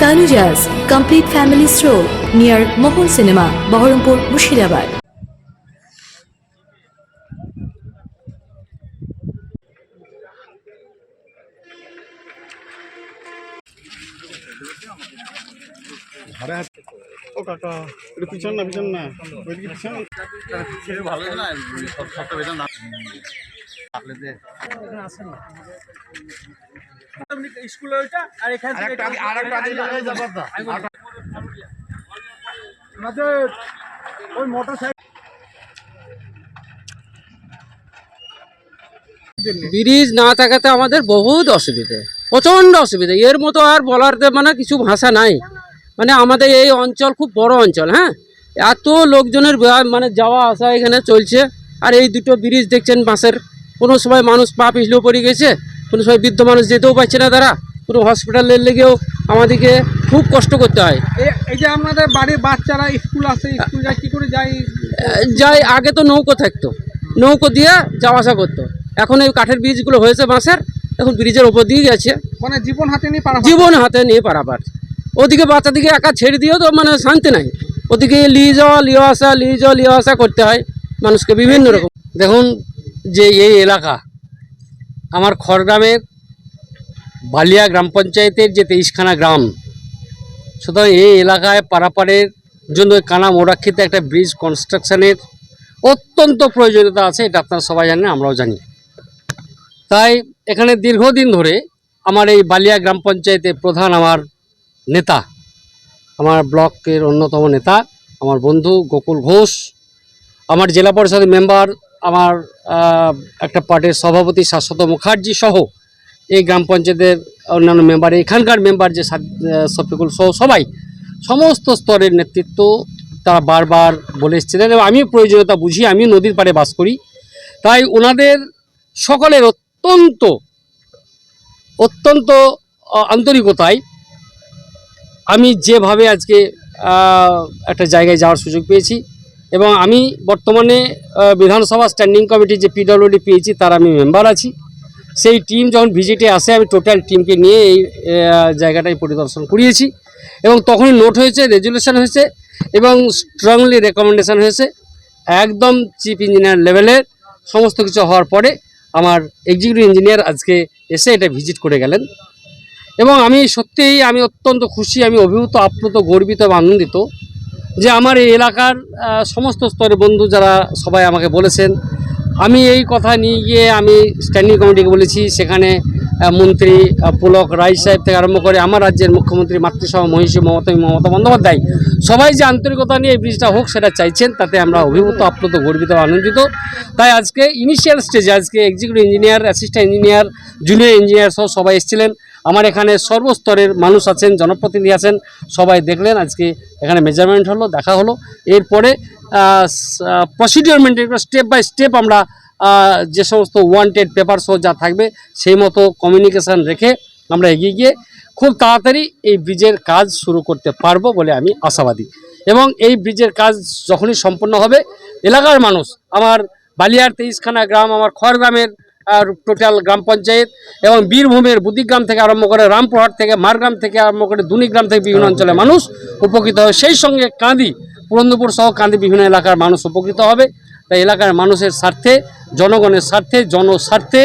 Tanuja's complete family store near Mohan cinema Baharampur Murshidabad ও কাকা একটু পিছন না পিছন না। ওইদিকে পিছন। ওই মোটর ব্রিজ না থাকাতে আমাদের বহুত অসুবিধে প্রচণ্ড অসুবিধা। এর মতো আর বলার দে- মানে কিছু ভাষা নাই। মানে আমাদের এই অঞ্চল খুব বড় অঞ্চল হ্যাঁ? এত লোকজনের মানে যাওয়া আসা এখানে চলছে আর এই দুটো ব্রিজ দেখছেন বাসের কোনো সময় মানুষ পা পিছলেও পড়ে গেছে কোনো সময় বৃদ্ধ মানুষ যেতেও পারছে না তারা। কোনো হসপিটালের লেগেও আমাদেরকে খুব কষ্ট করতে হয়। এই যে আমাদের বাড়ির বাচ্চারা স্কুল আসে স্কুল যায় কি করে যায়? যাই আগে তো নৌকো থাকতো। নৌকো দিয়ে যাওয়া আসা করতো। এখন এই কাঠের ব্রিজগুলো হয়েছে বাঁশের এখন ব্রিজের ওপর দিয়ে গেছে। মানে জীবন হাতে নিয়ে পারা জীবন হাতে নিয়ে পারাপার। ওদিকে বাচ্চাদিকে একা ছেড়ে দিয়েও তো মানে শান্তি নাই। ওদিকে নিয়ে যাওয়া লিয়ে আসা নিয়ে যাওয়া লিয়ে আসা করতে হয় মানুষকে বিভিন্ন রকম। দেখুন যে এই এলাকা আমার খড়গ্রামের বালিয়া গ্রাম পঞ্চায়েতের যে তেইশখানা গ্রাম, সুতরাং এই এলাকায় পারাপারের জন্য কানা মোরাক্ষিতে একটা ব্রিজ কনস্ট্রাকশানের অত্যন্ত প্রয়োজনীয়তা আছে, এটা আপনারা সবাই জানেন, আমরাও জানি। তাই এখানে দীর্ঘদিন ধরে আমার এই বালিয়া গ্রাম পঞ্চায়েতের প্রধান আমার নেতা, আমার ব্লকের অন্যতম নেতা, আমার বন্ধু গোকুল ঘোষ, আমার জেলা পরিষদের মেম্বার আমার একটা পার্টির সভাপতি শাশ্বত মুখার্জি সহ এই গ্রাম পঞ্চায়েতের অন্যান্য মেম্বার, এখানকার মেম্বার যে শফিকুল সহ সবাই, সমস্ত স্তরের নেতৃত্ব তারা বারবার বলে এসেছিলেন এবং আমি প্রয়োজনীয়তা বুঝি আমি নদীর পাড়ে বাস করি। তাই ওনাদের সকলের অত্যন্ত অত্যন্ত আন্তরিকতায় আমি যেভাবে আজকে একটা জায়গায় যাওয়ার সুযোগ পেয়েছি। এবং আমি বর্তমানে বিধানসভা স্ট্যান্ডিং কমিটির যে পিডব্লিউডি পেয়েছি তার আমি মেম্বার আছি। সেই টিম যখন ভিজিটে আসে আমি টোটাল টিমকে নিয়ে এই আহ, জায়গাটায় পরিদর্শন করিয়েছি। এবং তখনই নোট হয়েছে রেজুলেশন হয়েছে এবং স্ট্রংলি রেকমেন্ডেশন হয়েছে। একদম চিফ ইঞ্জিনিয়ার লেভেলের সমস্ত কিছু হওয়ার পরে আমার এক্সিকিউটিভ ইঞ্জিনিয়ার আজকে এসে এটা ভিজিট করে গেলেন। এবং আমি সত্যিই আমি অত্যন্ত খুশি আমি অভিভূত আপ্লুত গর্বিত এবং আনন্দিত যে আমার এই এলাকার সমস্ত স্তরে বন্ধু যারা সবাই আমাকে বলেছেন, আমি এই কথা নিয়ে গিয়ে আমি স্ট্যান্ডিং কমিটিকে বলেছি, সেখানে মন্ত্রী পুলক, রায় সাহেব থেকে আরম্ভ করে আমার রাজ্যের মুখ্যমন্ত্রী মাতৃসভা মহিষী, মমতা মমতা বন্দ্যোপাধ্যায়, সবাই যে আন্তরিকতা নিয়ে এই ব্রিজটা হোক সেটা চাইছেন, তাতে আমরা অভিভূত, আপ্লুত, গর্বিত, আনন্দিত। তাই আজকে ইনিশিয়াল স্টেজে আজকে executive engineer assistant engineer junior engineer সহ সবাই এসেছিলেন। আমার এখানে সর্বস্তরের মানুষ আছেন, জনপ্রতিনিধি আছেন, সবাই দেখলেন আজকে এখানে মেজারমেন্ট হলো, দেখা হলো। এরপরে procedure maintain step by step আমরা যে সমস্ত ওয়ান্টেড পেপার সহ যা থাকবে সেই মতো কমিউনিকেশান রেখে আমরা এগিয়ে গিয়ে খুব তাড়াতাড়ি এই ব্রিজের কাজ শুরু করতে পারব বলে আমি আশাবাদী। এবং এই ব্রিজের কাজ যখনই সম্পন্ন হবে এলাকার মানুষ আমার বালিয়ার তেইশখানা গ্রাম আমার খড়গ্রামের আর টোটাল গ্রাম পঞ্চায়েত এবং বীরভূমের বুদ্ধিগ্রাম থেকে আরম্ভ করে রামপুরহাট থেকে মারগ্রাম থেকে আরম্ভ করে দুনিগ্রাম থেকে বিভিন্ন অঞ্চলের মানুষ উপকৃত হবে সেই সঙ্গে কাঁদি পুরন্দপুর সহ কাঁদি বিভিন্ন এলাকার মানুষ উপকৃত হবে। তাই এলাকার মানুষের স্বার্থে, জনগণের স্বার্থে, জনস্বার্থে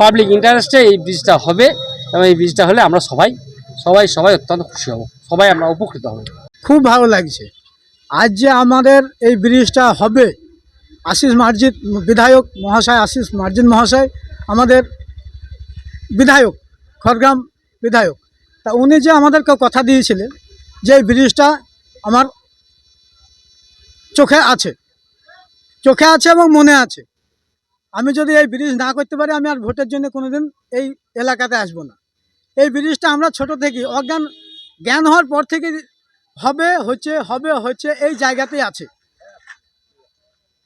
পাবলিক ইন্টারেস্টে এই ব্রিজটা হবে এবং এই ব্রিজটা হলে আমরা সবাই সবাই সবাই অত্যন্ত খুশি হব। সবাই আমরা উপকৃত হব। খুব ভালো লাগছে। আজ যে আমাদের এই ব্রিজটা হবে, আশিস মার্জিত বিধায়ক মহাশয়, আশিস মার্জিত মহাশয়, আমাদের বিধায়ক, খড়গ্রাম বিধায়ক, তা উনি যে আমাদেরকে কথা দিয়েছিলেন যে এই ব্রিজটা আমার চোখে আছে। চোখে আছে এবং মনে আছে। আমি যদি এই ব্রিজ না করতে পারি, আমি আর ভোটের জন্য কোনোদিন এই এলাকাতে আসব না। এই ব্রিজটা আমরা ছোট থেকে, অজ্ঞান, জ্ঞান হওয়ার পর থেকে হবে, হচ্ছে হবে, হচ্ছে, এই জায়গাতেই আছে।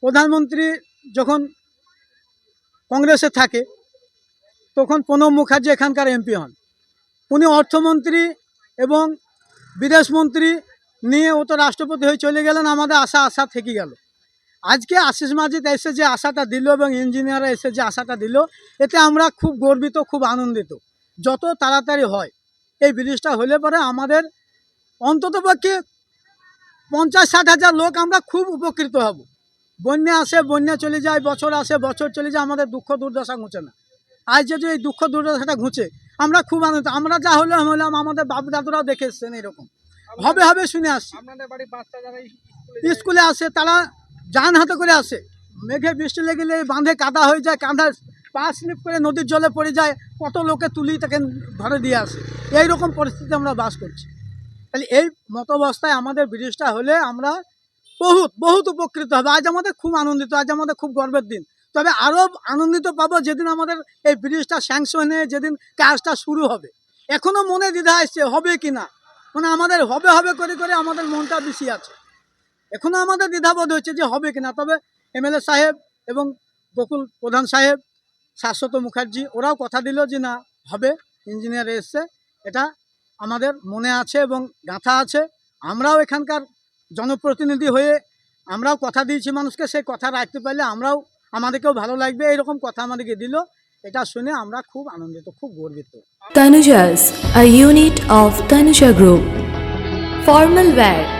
প্রধানমন্ত্রী যখন কংগ্রেসে থাকে, তখন প্রণব মুখার্জি এখানকার এমপি হন। উনি অর্থমন্ত্রী এবং বিদেশমন্ত্রী নিয়ে ও তো রাষ্ট্রপতি হয়ে চলে গেলেন, আমাদের আশা আশা থেকে গেল। আজকে আশিস মাজিদ এসে যে আশাটা দিল এবং ইঞ্জিনিয়াররা এসে যে আশাটা দিল এতে আমরা খুব গর্বিত খুব আনন্দিত। যত তাড়াতাড়ি হয় এই ব্রিজটা হলে পরে আমাদের অন্ততপক্ষে পঞ্চাশ ষাট হাজার লোক আমরা খুব উপকৃত হব। বন্যা আসে বন্যা চলে যায় বছর আসে বছর চলে যায় আমাদের দুঃখ দুর্দশা ঘুচে না। আজ যদি এই দুঃখ দুর্দশাটা ঘুচে আমরা খুব আনন্দ আমরা যা হলাম হলাম আমাদের বাপ দাদুরাও দেখে এসছেন এরকম। হবে হবে শুনে আসছি স্কুলে আসে তারা যান হাতে করে আসে। মেঘে বৃষ্টি লেগেলে বাঁধে কাদা হয়ে যায়, কাঁধা পা স্লিপ করে নদীর জলে পড়ে যায়, কত লোকে তুলি তাকে ঘরে দিয়ে আসে। এই রকম পরিস্থিতি আমরা বাস করছি। তাহলে এই মতাবস্থায় আমাদের ব্রিজটা হলে আমরা বহুত বহুত উপকৃত হবে। আজ আমাদের খুব আনন্দিত, আজ আমাদের খুব গর্বের দিন। তবে আরও আনন্দিত পাবো যেদিন আমাদের এই ব্রিজটা স্যাংশন যেদিন কাজটা শুরু হবে। এখনও মনে দ্বিধা আসছে হবে কি না? মানে আমাদের হবে হবে করে করে আমাদের মনটা বেশি আছে। এখনও আমাদের দ্বিধাবোধ হচ্ছে যে হবে কিনা। তবে এমএলএ সাহেব এবং বকুল প্রধান সাহেব শাশ্বত মুখার্জি ওরাও কথা দিল যে না হবে ইঞ্জিনিয়ার এসছে। এটা আমাদের মনে আছে এবং গাঁথা আছে। আমরাও এখানকার জনপ্রতিনিধি হয়ে আমরাও কথা দিয়েছি মানুষকে সেই কথা রাখতে পারলে আমরাও আমাদেরকেও ভালো লাগবে এরকম কথা আমাদেরকে দিল। এটা শুনে আমরা খুব আনন্দিত খুব গর্বিত। Tanujas, a unit of Tanuja Group. Formal wear.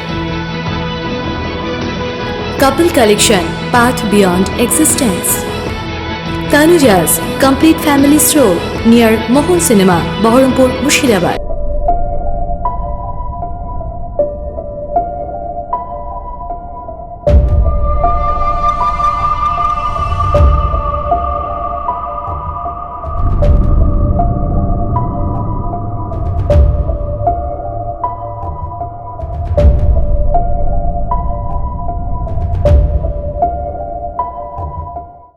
Couple collection, path beyond existence. Tanuja's complete family stroll near Mohon Cinema, Baharampur, Mushirabad.